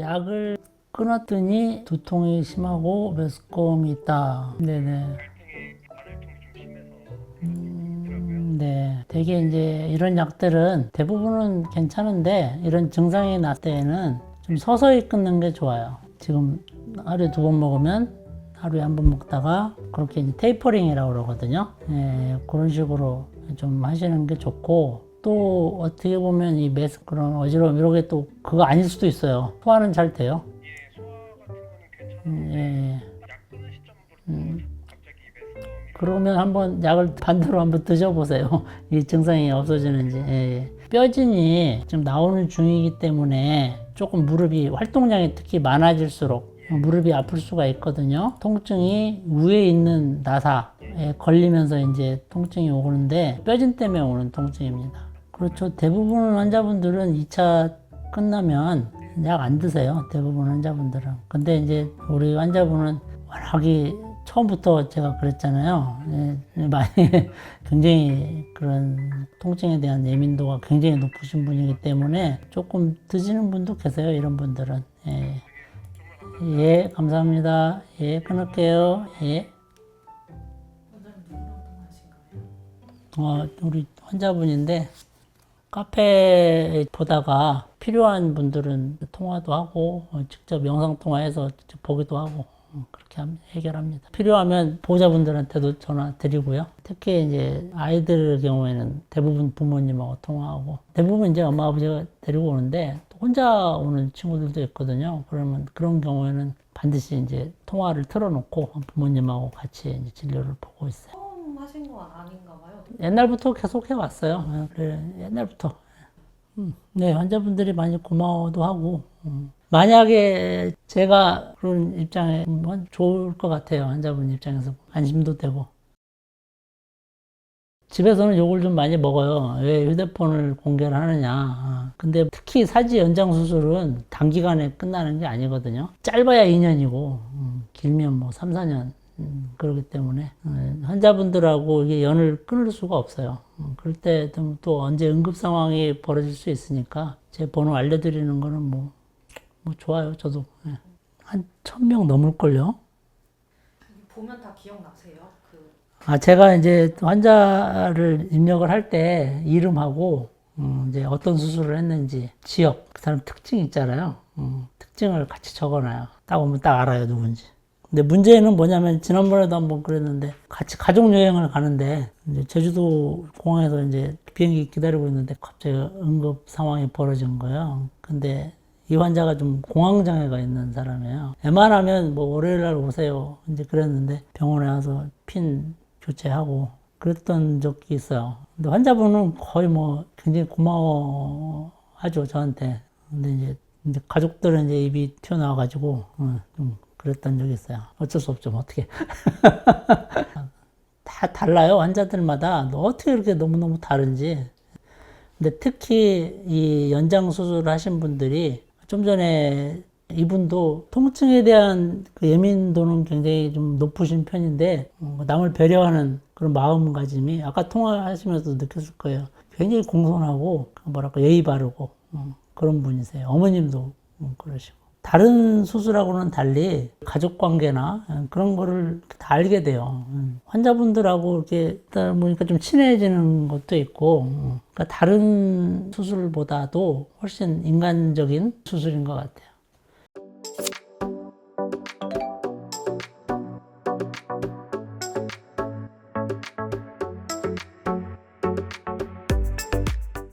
약을 끊었더니 두통이 심하고 메스꺼움이 있다. 네네. 음, 네. 되게 이제 이런 약들은 대부분은 괜찮은데 이런 증상이 났을 때에는 좀 서서히 끊는 게 좋아요. 지금 하루에 두 번 먹으면 하루에 한 번 먹다가 그렇게 테이퍼링이라고 그러거든요. 예, 그런 식으로 좀 하시는 게 좋고 또 어떻게 보면 이 메스 그런 어지러움 이런 게 또 그거 아닐 수도 있어요. 소화는 잘 돼요. 예, 소화 같은 거는 괜찮은데 음, 예, 예. 약 끊은 시점부터 좀 갑자기 메스꺼움이 그러면 한번 약을 반대로 한번 드셔보세요. 이 증상이 없어지는지. 예, 예. 뼈진이 지금 나오는 중이기 때문에 조금 무릎이 활동량이 특히 많아질수록 무릎이 아플 수가 있거든요. 통증이 위에 있는 나사에 걸리면서 이제 통증이 오는데 뼈진 때문에 오는 통증입니다. 그렇죠. 대부분 환자분들은 2차 끝나면 약 안 드세요. 대부분 환자분들은. 근데 이제 우리 환자분은 워낙이 처음부터 제가 그랬잖아요. 예, 많이 굉장히 그런 통증에 대한 예민도가 굉장히 높으신 분이기 때문에 조금 드시는 분도 계세요. 이런 분들은. 예, 예 감사합니다. 예, 끊을게요. 예. 어, 우리 환자분인데 카페 보다가 필요한 분들은 통화도 하고 어, 직접 영상 통화해서 직접 보기도 하고 어, 그렇게 함- 해결합니다. 필요하면 보호자분들한테도 전화 드리고요. 특히 이제 아이들 경우에는 대부분 부모님하고 통화하고 대부분 이제 엄마 아버지가 데리고 오는데 또 혼자 오는 친구들도 있거든요. 그러면 그런 경우에는 반드시 이제 통화를 틀어놓고 부모님하고 같이 진료를 보고 있어요. 하신 건 아닌가 봐요. 옛날부터 계속 해왔어요. 예, 그래, 옛날부터. 음, 네, 환자분들이 많이 고마워도 하고. 음. 만약에 제가 그런 입장에 면 좋을 것 같아요. 환자분 입장에서 안심도 되고. 집에서는 욕을 좀 많이 먹어요. 왜 휴대폰을 공개를 하느냐. 아, 근데 특히 사지 연장 수술은 단기간에 끝나는 게 아니거든요. 짧아야 2년이고, 길면 뭐 3, 4년. 음, 그렇기 때문에 어, 환자분들하고 이게 연을 끊을 수가 없어요. 음, 그럴 때 또 언제 응급 상황이 벌어질 수 있으니까 제 번호 알려드리는 거는 뭐, 뭐 좋아요. 저도 예. 한천 명 넘을걸요. 보면 다 기억나세요? 그 아, 제가 이제 환자를 입력을 할 때 이름하고 음, 이제 어떤 수술을 했는지 지역 그 사람 특징 있잖아요. 음, 특징을 같이 적어놔요. 딱 오면 딱 알아요 누군지. 근데 문제는 뭐냐면 지난번에도 한번 그랬는데 같이 가족 여행을 가는데 이제 제주도 공항에서 이제 비행기 기다리고 있는데 갑자기 응급 상황이 벌어진 거예요. 근데 이 환자가 좀 공황 장애가 있는 사람이에요. 웬만하면 뭐 월요일 날 오세요. 이제 그랬는데 병원에 와서 핀 교체하고 그랬던 적이 있어요. 근데 환자분은 거의 뭐 굉장히 고마워하죠 저한테. 근데 이제, 이제 가족들은 이제 입이 튀어나와가지고 어, 좀 그랬던 적이 있어요. 어쩔 수 없죠. 뭐 어떻게. 다 달라요. 환자들마다 너 어떻게 이렇게 너무너무 다른지. 근데 특히 이 연장 수술을 하신 분들이 좀 전에 이분도 통증에 대한 그 예민도는 굉장히 좀 높으신 편인데 어, 남을 배려하는 그런 마음가짐이 아까 통화하시면서 느꼈을 거예요. 굉장히 공손하고 그 뭐랄까 예의 바르고 어, 그런 분이세요. 어머님도 음, 그러시고 다른 수술하고는 달리 가족 관계나 어, 그런 거를 다 알게 돼요. 음, 환자분들하고 이렇게 보니까 좀 친해지는 것도 있고, 어, 그러니까 다른 수술보다도 훨씬 인간적인 수술인 것 같아요.